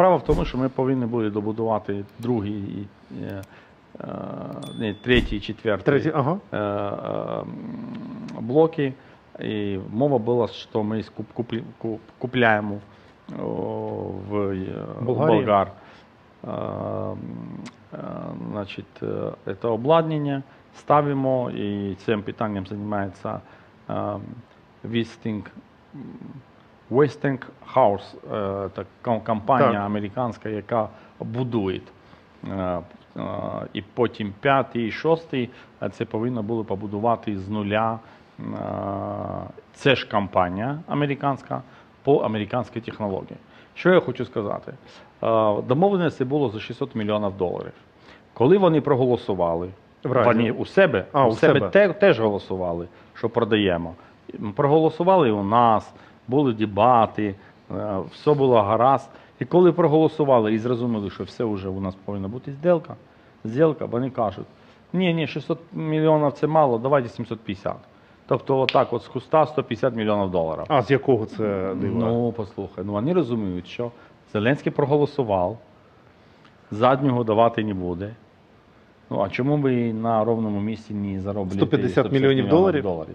Справа в тому, що ми повинні були добудувати другий, і, е, е, третій, четвертий Третій, ага. е, блоки. І мова була, що ми купляємо в Болгарії? болгар значить, це обладнання, ставимо, і цим питанням займається е, Westing, Westinghouse, е, компанія Так. американська, яка будує. Е, е, І потім п'ятий і шостий це повинно було побудувати з нуля. Це ж компанія американська по американській технології. Що я хочу сказати? Домовленості було за 600 мільйонів доларів. Коли вони проголосували, вони у себе, А, у у себе, себе. те- теж голосували, що продаємо. Проголосували у нас, були дебати, е, все було гаразд. І коли проголосували і зрозуміли, що все вже у нас повинна бути зділка, зділка, вони кажуть, ні, ні, 600 мільйонів це мало, давайте 750. Тобто отак от з куста 150 мільйонів доларів. А з якого це дива? Ну, послухай, ну вони розуміють, що Зеленський проголосував, заднього давати не буде. Ну, а чому ви на ровному місці не зароблюєте 150 мільйонів доларів? доларів?